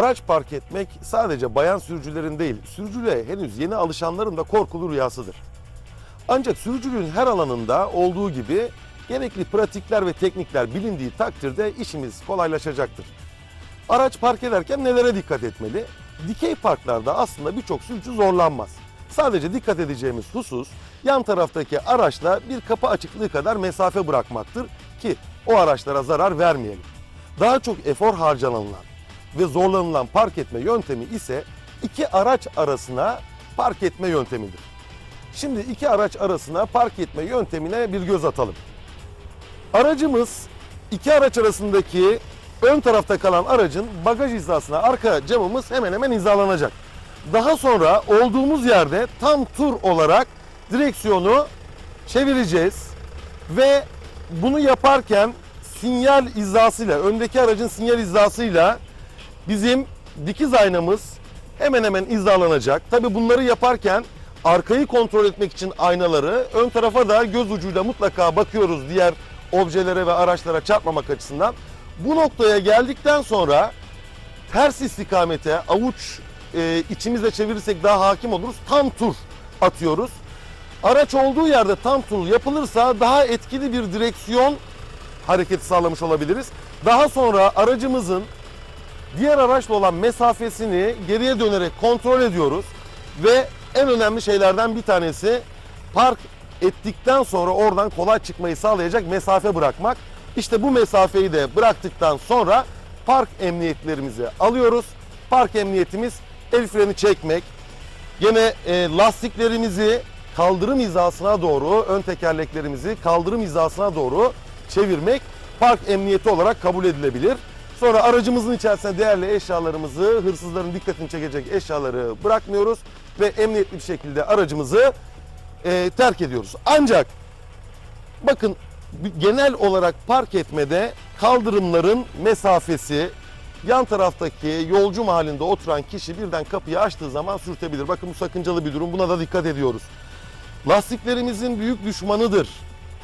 Araç park etmek sadece bayan sürücülerin değil, sürücülüğe henüz yeni alışanların da korkulu rüyasıdır. Ancak sürücülüğün her alanında olduğu gibi gerekli pratikler ve teknikler bilindiği takdirde işimiz kolaylaşacaktır. Araç park ederken nelere dikkat etmeli? Dikey parklarda aslında birçok sürücü zorlanmaz. Sadece dikkat edeceğimiz husus yan taraftaki araçla bir kapı açıklığı kadar mesafe bırakmaktır ki o araçlara zarar vermeyelim. Daha çok efor harcanılan ve zorlanılan park etme yöntemi ise iki araç arasına park etme yöntemidir. Şimdi iki araç arasına park etme yöntemine bir göz atalım. Aracımız iki araç arasındaki ön tarafta kalan aracın bagaj hizasına arka camımız hemen hemen hizalanacak. Daha sonra olduğumuz yerde tam tur olarak direksiyonu çevireceğiz ve bunu yaparken sinyal hizasıyla, öndeki aracın sinyal hizasıyla bizim dikiz aynamız hemen hemen hizalanacak. Tabi bunları yaparken arkayı kontrol etmek için aynaları, ön tarafa da göz ucuyla mutlaka bakıyoruz diğer objelere ve araçlara çarpmamak açısından. Bu noktaya geldikten sonra ters istikamete avuç e, içimizle çevirirsek daha hakim oluruz. Tam tur atıyoruz. Araç olduğu yerde tam tur yapılırsa daha etkili bir direksiyon hareketi sağlamış olabiliriz. Daha sonra aracımızın diğer araçla olan mesafesini geriye dönerek kontrol ediyoruz ve en önemli şeylerden bir tanesi park ettikten sonra oradan kolay çıkmayı sağlayacak mesafe bırakmak. İşte bu mesafeyi de bıraktıktan sonra park emniyetlerimizi alıyoruz. Park emniyetimiz el freni çekmek, Gene e, lastiklerimizi kaldırım hizasına doğru, ön tekerleklerimizi kaldırım hizasına doğru çevirmek park emniyeti olarak kabul edilebilir. Sonra aracımızın içerisine değerli eşyalarımızı, hırsızların dikkatini çekecek eşyaları bırakmıyoruz ve emniyetli bir şekilde aracımızı e, terk ediyoruz. Ancak bakın genel olarak park etmede kaldırımların mesafesi yan taraftaki yolcu mahallinde oturan kişi birden kapıyı açtığı zaman sürtebilir. Bakın bu sakıncalı bir durum. Buna da dikkat ediyoruz. Lastiklerimizin büyük düşmanıdır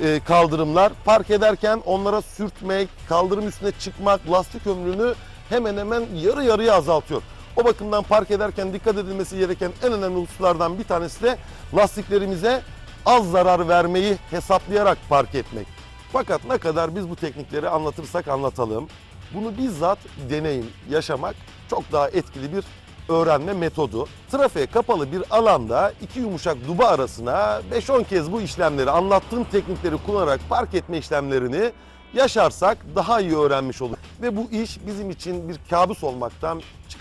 e, kaldırımlar. Park ederken onlara sürtmek, kaldırım üstüne çıkmak lastik ömrünü hemen hemen yarı yarıya azaltıyor. O bakımdan park ederken dikkat edilmesi gereken en önemli hususlardan bir tanesi de lastiklerimize az zarar vermeyi hesaplayarak park etmek. Fakat ne kadar biz bu teknikleri anlatırsak anlatalım, bunu bizzat deneyim, yaşamak çok daha etkili bir öğrenme metodu. Trafiğe kapalı bir alanda iki yumuşak duba arasına 5-10 kez bu işlemleri anlattığım teknikleri kullanarak park etme işlemlerini yaşarsak daha iyi öğrenmiş olur. Ve bu iş bizim için bir kabus olmaktan çıkacak.